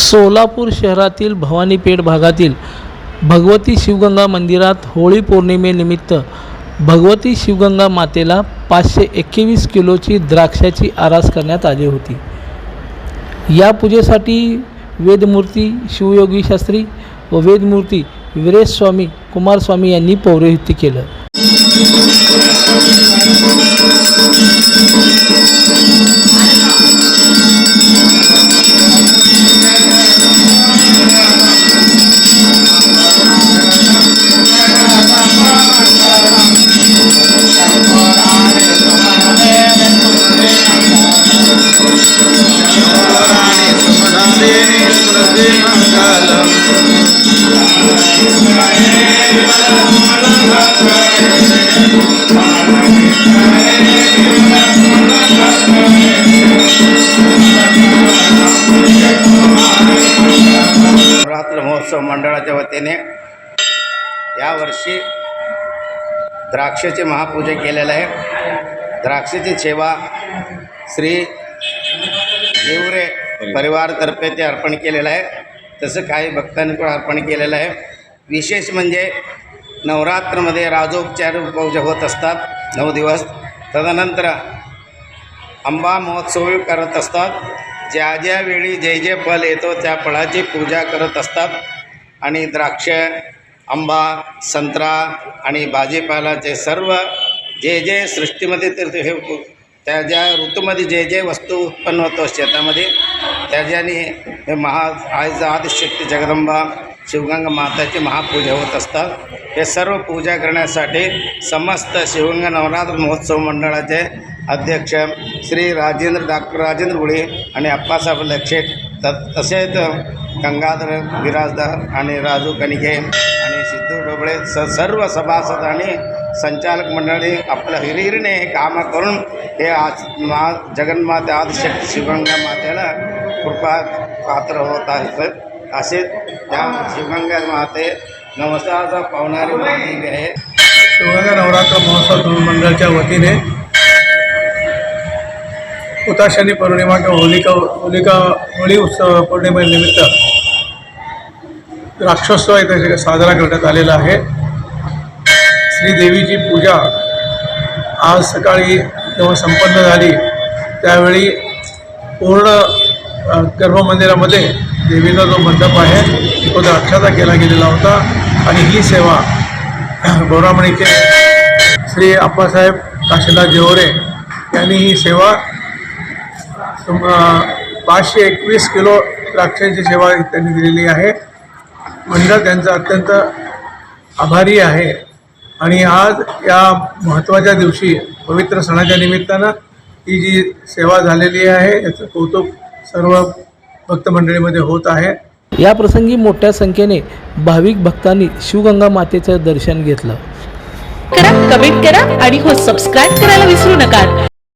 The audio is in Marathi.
सोलापूर शहरातील भवानीपेठ भागातील भगवती शिवगंगा मंदिरात होळी पौर्णिमेनिमित्त भगवती शिवगंगा मातेला पाचशे एक्केवीस किलोची द्राक्षाची आरास करण्यात आली होती. या पूजेसाठी वेदमूर्ती शिवयोगी शास्त्री व वेदमूर्ती वीरेश स्वामी कुमारस्वामी यांनी पौरोहित्य केलं. नवरात्र महोत्सव मंडळाच्या वतीने यावर्षी द्राक्षाचे महापूजा केलेलं आहे. द्राक्षाची सेवा श्री देवरे परिवारतर्फे ते अर्पण केलेलं आहे. तसं काही भक्तांनी पण अर्पण केलेलं आहे. विशेष म्हणजे नवरात्रमध्ये राजोपचार पूजा होत असतात. नऊ दिवस. तदनंतर आंबा महोत्सव करत असतात. ज्या ज्या वेळी जे जे फल येतो त्या फळाची पूजा करत असतात. आणि द्राक्ष आंबा संत्रा आणि भाजीपालाचे सर्व जे जे सृष्टीमध्ये तर ते हे त्या ज्या ऋतूमध्ये जे जे वस्तू उत्पन्न होतो शेतामध्ये त्याच्याने हे महा आज आदिशक्ती जगदंबा शिवगंगा माताची महापूजा होत असतात. हे सर्व पूजा करण्यासाठी समस्त शिवगंगा नवरात्र महोत्सव मंडळाचे अध्यक्ष श्री राजेंद्र डॉक्टर राजेंद्र गुळे आणि अप्पासाहेब लक्षे त तसेच गंगाधर बिराजदार आणि राजू कणिके आणि सिद्धू डोबळे स सर्व सभासद आणि संचालक मंडळी आपल्या हिरहिरीने हे कामं करून हे आज मा जगन्माता आदिशक्ती शिवगंगा मातेला कृपा पात्र होत आहेत असे त्या शिवगंगा माते नवसाचा पावणारी माती आहे. शिवगंगा नवरात्र महोत्सव तरुण मंडळाच्या वतीने उताशनी पौर्णिमा किंवा होलिका होलिका होळी उत्सव पौर्णिमेनिमित्त राक्षोत्सव इथे साजरा करण्यात आलेला आहे. श्रीदेवीची पूजा आज सकाळी जेव्हा संपन्न झाली त्यावेळी पूर्ण गर्भमंदिरामध्ये देवीचा जो मंडप आहे तो द्राक्षाचा केला गेलेला होता आणि ही सेवा गौरामणीचे श्री आप्पासाहेब काशीनाथ जेवरे यांनी ही सेवा पाचशे एकवीस किलो द्राक्षांची सेवा त्यांनी दिलेली आहे. मंडळ त्यांचं अत्यंत आभारी आहे. आणि आज या महत्त्वाच्या दिवशी पवित्र सणाच्या निमित्तानं ही जी सेवा झालेली आहे याचं कौतुक सर्व भक्त मंडळीमध्ये होत आहे. या प्रसंगी मोठ्या संख्येने भाविक भक्तांनी शिवगंगा मातेचं दर्शन घेतलं. करा कमेंट करा आणि हो सबस्क्राईब करायला विसरू नका.